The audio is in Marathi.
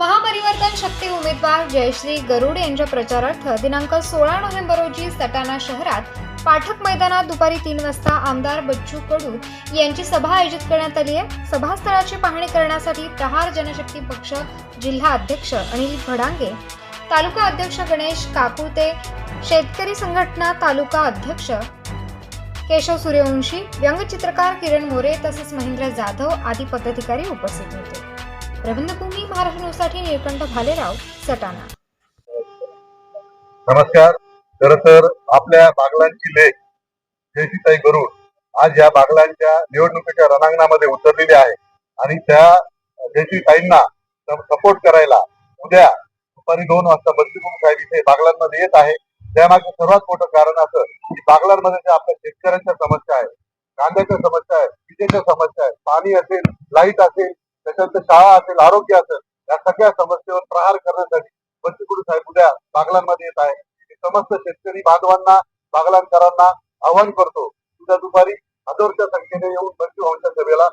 महापरिवर्तन शक्ती उमेदवार जयश्री गरुड यांच्या प्रचारार्थ दिनांक सोळा नोव्हेंबर रोजी सटाणा शहरात पाठक मैदानात दुपारी तीन वाजता आमदार बच्चू कडू यांची सभा आयोजित करण्यात आली आहे. सभास्थळाची पाहणी करण्यासाठी प्रहार जनशक्ती पक्ष जिल्हा अध्यक्ष अनिल भडांगे तालुका अध्यक्ष गणेश काकुळते शेतकरी संघटना तालुका अध्यक्ष केशव सूर्यवंशी व्यंगचित्रकार किरण मोरे तसेच महेंद्र जाधव आदी पदाधिकारी उपस्थित होते. रवींद्रभूमी महाराष्ट्र न्यूजसाठी निळकंठ भालेराव सटाणा. नमस्कार. खर तर आपल्या बागलांची लेख जयसीताई गरुड आज या बागलांच्या निवडणुकीच्या रणांगणामध्ये उतरलेली आहे. आणि त्या जयसीताईंना सपोर्ट करायला उद्या दुपारी दोन वाजता बस्तीपूर साहेब इथे बागलांमध्ये येत आहे. त्यामागे सर्वात मोठं कारण असं की बागलांमध्ये ज्या आपल्या शेतकऱ्यांच्या समस्या आहेत कांद्याच्या समस्या आहेत विजेच्या समस्या आहेत पाणी असेल लाइट असेल त्याच्यानंतर शाळा असेल आरोग्य असेल या सगळ्या समस्येवर प्रहार करण्यासाठी बच्चू साहेब उद्या बागलांमध्ये येत आहे समस्त शेतकरी बांधवांना बागलांकरांना आवाहन करतो. उद्या दुपारी हजारच्या संख्येने येऊन मंत्री भवनच्या सभेला